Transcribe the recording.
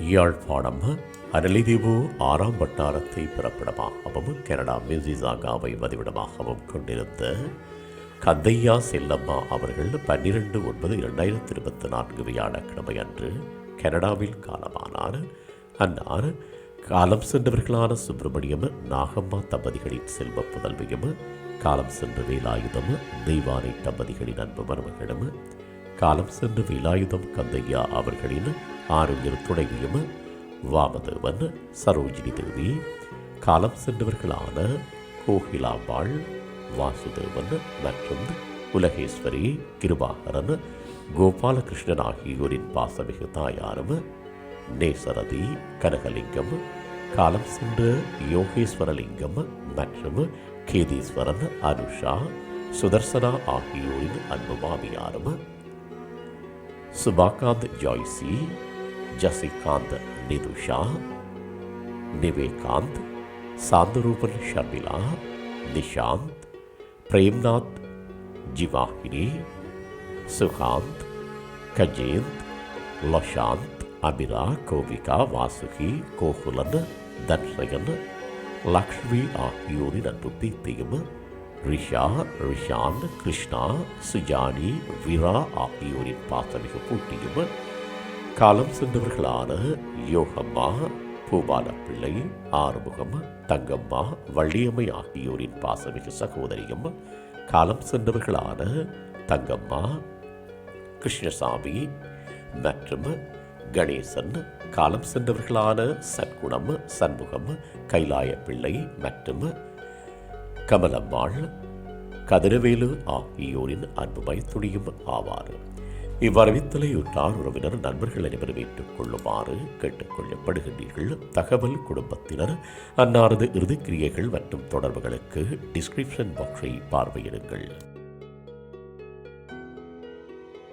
யாழ்ப்பாணம் அனலிதீவு ஆறாம் வட்டாரத்தை பிறப்பிடமாகவும் கனடா மியூசிசாகாவை வதிவிடமாகவும் கொண்டிருந்த கந்தையா செல்லம்மா அவர்கள் பன்னிரெண்டு ஒன்பது இரண்டாயிரத்தி இருபத்தி நான்கு வியாழக்கிழமை அன்று கனடாவில் காலமானார். அன்னார் காலம் சென்றவர்களான சுப்பிரமணியம் நாகம்மா தம்பதிகளின் செல்வ புதல்வியும் காலம் சென்ற வேலாயுதம் தெய்வானை தம்பதிகளின் அன்பு மருமகளும் காலம் சென்று வேலாயுதம் கந்தையா அவர்களின் ஆரோக்கிய துணைவியும் வாமதேவன் சரோஜினி தேவி காலம் சென்றவர்களான கோகிலாம்பாள் வாசுதேவன் மற்றும் உலகேஸ்வரி கிருபாகரன் கோபாலகிருஷ்ணன் ஆகியோரின் பாசமிகு தாயாரும் நேசரதி கனகலிங்கம் காலம் சென்ற யோகேஸ்வரலிங்கம் மற்றும் கேதீஸ்வரன் அனுஷா சுதர்சனா ஆகியோரின் அன்பு மாமியாரும் சுபாகாந்த் ஜாய்சி ஜசிகாந்த் நிதுஷா நிவேகாந்த் சாந்தரூபன் ஷர்மிளா நிஷாந்த் பிரேம்நாத் ஜிவாஹினி சுகாந்த் கஜேந்த் லஷாந்த் அபிரா கோவிகா வாசுகி கோகுலன் தன்ஷயன் லக்ஷ்மி ஆகியோரின் அன்பு பீத்தையும் ரிஷா ரிஷாந்த் கிருஷ்ணா சுஜானி விரா ஆகியோரின் பாசமிகு போட்டியும் காலம் சென்றவர்களான யோகம்மா பூபால பிள்ளை ஆறுமுகம் தங்கம்மா வள்ளியம்மை ஆகியோரின் பாசமிகு சகோதரியும் காலம் சென்றவர்களான தங்கம்மா கிருஷ்ணசாமி மற்றும் கணேசன் காலம் சென்றவர்களான சற்குணம் சண்முகம் கைலாய பிள்ளை மற்றும் கமலம்மாள் கதிரவேலு ஆகியோரின் அன்புமை துணியும் ஆவார். இவ்வரவித்தலை உற்றார் உறவினர் நண்பர்கள் அனைவரும் ஏற்றுக் கொள்ளுமாறு கேட்டுக்கொள்ளப்படுகின்றீர்கள் தகவல் குடும்பத்தினர் அன்னாரது இறுதிக்கிரியைகள் மற்றும் தொடர்புகளுக்கு டிஸ்கிரிப்ஷன் பாக்ஸை பார்வையிடுங்கள்.